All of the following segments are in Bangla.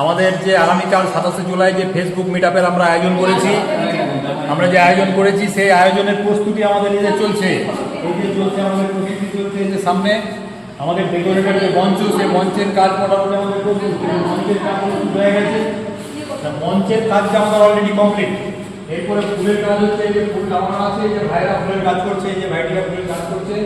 আমাদের যে আগামীকাল সাতাশে জুলাই যে ফেসবুক মিট আমরা আয়োজন করেছি আমরা যে আয়োজন করেছি সেই আয়োজনের প্রস্তুতি আমাদের যে চলছে। এই যে চলছে আমাদের প্রস্তুতি চলছে যে সামনে আমাদের ডেকোরেটর যে মঞ্চ সেই মঞ্চের কাজ মোটামুটি আমাদের প্রস্তুত। মঞ্চের কাজ হয়ে গেছে। মঞ্চের কাজটা আমাদের অলরেডি কমপ্লিট এরপরে ফুলের কাজ হচ্ছে এই যে ফুল লাগানো আছে এই যে ভাইরা ফুলের কাজ করছে এই যে ভাইটিরা ফুলের কাজ করছে।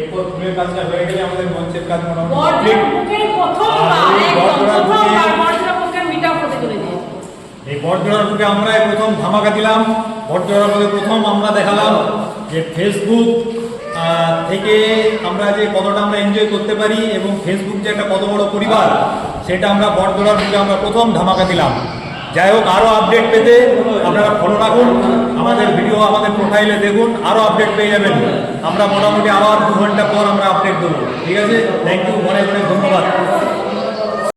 এরপর ফুলের কাজটা হয়ে গেলে আমাদের মঞ্চের কাজ মোটামুটি বর্ষার এই বটজোড়ার বুকে আমরা প্রথম ধামাকা দিলাম। বটজোড়ার বুকে প্রথম আমরা দেখালাম যে ফেসবুক থেকে আমরা যে কতটা আমরা এনজয় করতে পারি এবং ফেসবুক যে একটা কত বড় পরিবার, সেটা আমরা বটজোড়ার বুকে আমরা প্রথম ধামাকা দিলাম। যাই হোক আরও আপডেট পেতে আপনারা ফলো রাখুন, আমাদের ভিডিও আমাদের প্রোফাইলে দেখুন আরও আপডেট পেয়ে যাবেন। আমরা মোটামুটি আবার দু ঘণ্টা পর আমরা আপডেট দেবো। ঠিক আছে? থ্যাংক ইউ ধন্যবাদ